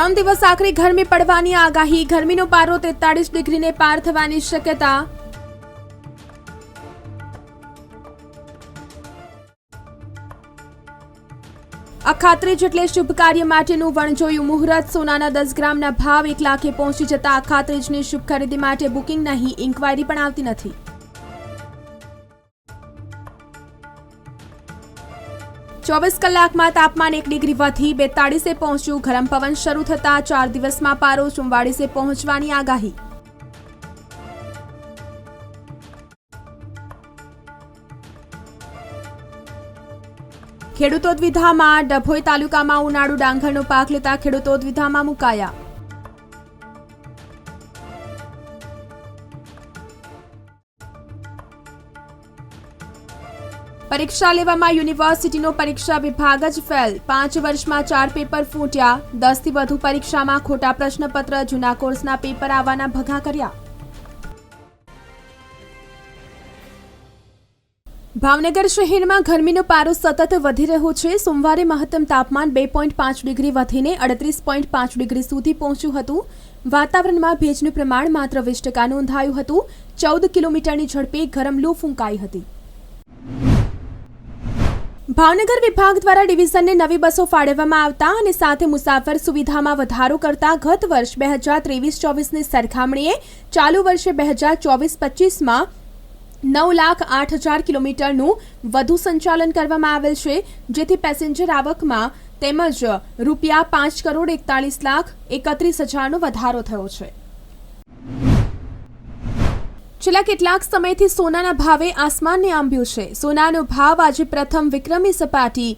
ત્રણ દિવસ આખરી ગરમી પડવાની આગાહી. ગરમીનો પારો તેતાળીસ ડિગ્રીને પાર થવાની શક્યતા. અખાત્રીજ એટલે શુભ કાર્ય માટેનું વણજોયું મુહૂર્ત, સોનાના દસ ગ્રામના ભાવ એક લાખે પહોંચી જતા અખાત્રીજની શુભ ખરીદી માટે બુકિંગ નહીં, ઇન્ક્વાયરી પણ આવતી નથી. ચોવીસ કલાકમાં તાપમાન એક ડિગ્રી વધી, બેતાળીસે પહોંચ્યું. ગરમ પવન શરૂ થતા ચાર દિવસમાં પારો ચુમ્વાળીસે પહોંચવાની આગાહી. ખેડૂતો દ્વિધામાં ડભોઈ તાલુકામાં ઉનાળુ ડાંગરનો પાક લેતા ખેડૂતો દ્વિધામાં મુકાયા. પરીક્ષા લેવામાં યુનિવર્સિટીનો પરીક્ષા વિભાગ જ ફેલ. પાંચ વર્ષમાં ચાર પેપર ફૂટ્યા. દસથી વધુ પરીક્ષામાં ખોટા પ્રશ્નપત્ર, જૂના કોર્સના પેપર આવવાના ભગા કર્યા. ભાવનગર શહેરમાં ગરમીનો પારો સતત વધી રહ્યો છે. સોમવારે મહત્તમ તાપમાન બે પોઈન્ટ પાંચ ડિગ્રી વધીને અડત્રીસ પોઈન્ટ પાંચ ડિગ્રી સુધી પહોંચ્યું હતું. વાતાવરણમાં ભેજનું પ્રમાણ માત્ર વીસ ટકા નોંધાયું હતું. ચૌદ કિલોમીટરની ઝડપે ગરમ લૂ ફૂંકાઈ હતી. ભાવનગર વિભાગ દ્વારા ડિવિઝનને નવી બસો ફાળવવામાં આવતા અને સાથે મુસાફર સુવિધામાં વધારો કરતા ગત વર્ષ બે હજાર ત્રેવીસ ચોવીસની સરખામણીએ ચાલુ વર્ષે બે હજાર ચોવીસ પચીસમાં નવ લાખ આઠ હજાર કિલોમીટરનું વધુ સંચાલન કરવામાં આવેલ છે, જેથી પેસેન્જર આવકમાં તેમજ રૂપિયા પાંચ કરોડ એકતાલીસ લાખ એકત્રીસ હજારનો વધારો થયો છે. છેલ્લા કેટલાક સમયથી સોનાના ભાવે આસમાનને આંબ્યું છે. સોનાનો ભાવ આજે પ્રથમ વિક્રમી સપાટી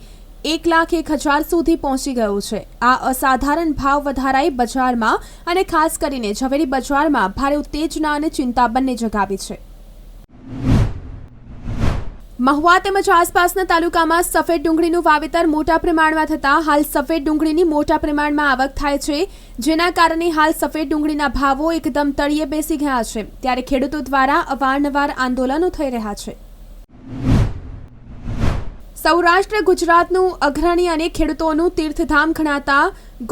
એક લાખ એક હજાર સુધી પહોંચી ગયો છે. આ અસાધારણ ભાવ વધારાએ બજારમાં અને ખાસ કરીને ઝવેરી બજારમાં ભારે ઉત્તેજના અને ચિંતા બંને જગાવી છે. મહુવા તેમજ આસપાસના તાલુકામાં સફેદ ડુંગળીનું વાવેતર મોટા પ્રમાણમાં થતાં હાલ સફેદ ડુંગળીની મોટા પ્રમાણમાં આવક થાય છે, જેના કારણે હાલ સફેદ ડુંગળીના ભાવો એકદમ તળિયે બેસી ગયા છે. ત્યારે ખેડૂતો દ્વારા અવારનવાર આંદોલનો થઈ રહ્યા છે. સૌરાષ્ટ્ર, ગુજરાતનું અગ્રણી અને ખેડૂતોનું તીર્થધામ ગણાતા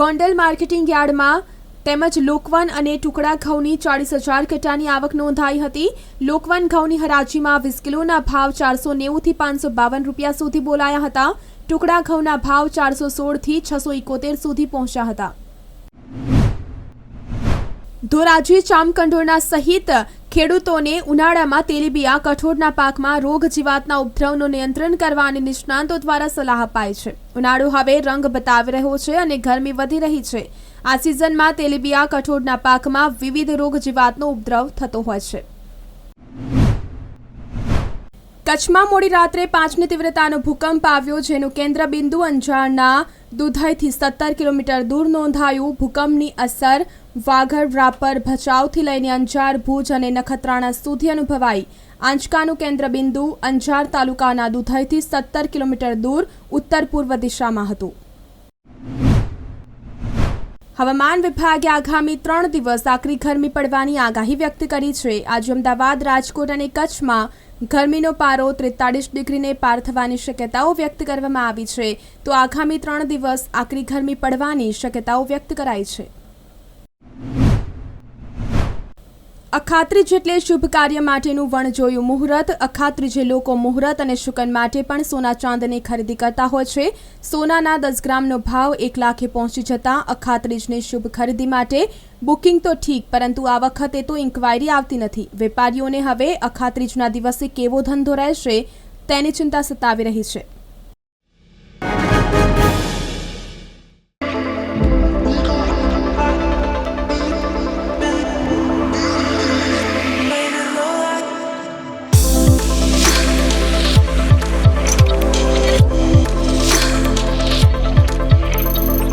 ગોંડલ માર્કેટિંગ યાર્ડમાં તેમજ લોકવન અને ટુકડા ઘઉંની ચાળીસ હજાર કટાની આવક નોંધાઈ હતી. લોકવન ઘઉંની હરાજીમાં વીસ કિલોના ભાવ ચારસો નેવુંથી પાંચસો બાવન રૂપિયા સુધી બોલાયા હતા. ટુકડા ઘઉંના ભાવ ચારસો સોળથી છસો ઇકોતેર સુધી પહોંચ્યા હતા. ધોરાજી ચામકંડોરણા સહિત ખેડૂતોને ઉનાળામાં તેલીબિયા કઠોળના પાકમાં રોગ જીવાતના ઉપદ્રવનું નિયંત્રણ કરવા અને નિષ્ણાંતો દ્વારા સલાહ અપાય છે. ઉનાળો હવે રંગ બતાવી રહ્યો છે અને ગરમી વધી રહી છે. આ સિઝનમાં તેલીબિયા કઠોળના પાકમાં વિવિધ રોગ જીવાતનો ઉપદ્રવ થતો હોય છે. કચ્છમાં મોડી રાત્રે પાંચની તીવ્રતાનો ભૂકંપ આવ્યો, જેનું કેન્દ્ર બિંદુ અંજારના દુધઈથી સત્તર કિલોમીટર દૂર નોંધાયું. ભૂકંપની અસર વાગડ રાપર ભચાઉથી લઈને અંજાર, ભુજ અને નખત્રાણા સુધી અનુભવાઈ. આંચકાનું કેન્દ્ર બિંદુ અંજાર તાલુકાના દુધઈથી સત્તર કિલોમીટર દૂર, ઉત્તર પૂર્વ દિશામાં હતું. હવામાન વિભાગે આગામી ત્રણ દિવસ આકરી ગરમી પડવાની આગાહી વ્યક્ત કરી છે. આજે અમદાવાદ, રાજકોટ અને કચ્છમાં ગરમીનો પારો ત્રેતાળીસ ડિગ્રીને પાર થવાની શક્યતાઓ વ્યક્ત કરવામાં આવી છે. તો આગામી ત્રણ દિવસ આકરી ગરમી પડવાની શક્યતાઓ વ્યક્ત કરાઈ છે. અખાત્રીજ એટલે શુભ કાર્ય માટેનું વણ જોયું મુહૂર્ત અખાત્રીજે લોકો મુહૂર્ત અને શુકન માટે પણ સોના ચાંદની ખરીદી કરતા હોય છે, સોનાના દસ ગ્રામનો ભાવ એક લાખે પહોંચી જતા અખાત્રીજની શુભ ખરીદી માટે બુકિંગ તો ઠીક, પરંતુ આ વખતે તો ઇન્ક્વાયરી આવતી નથી. વેપારીઓને હવે અખાત્રીજના દિવસે કેવો ધંધો રહેશે તેની ચિંતા સતાવી રહી છે.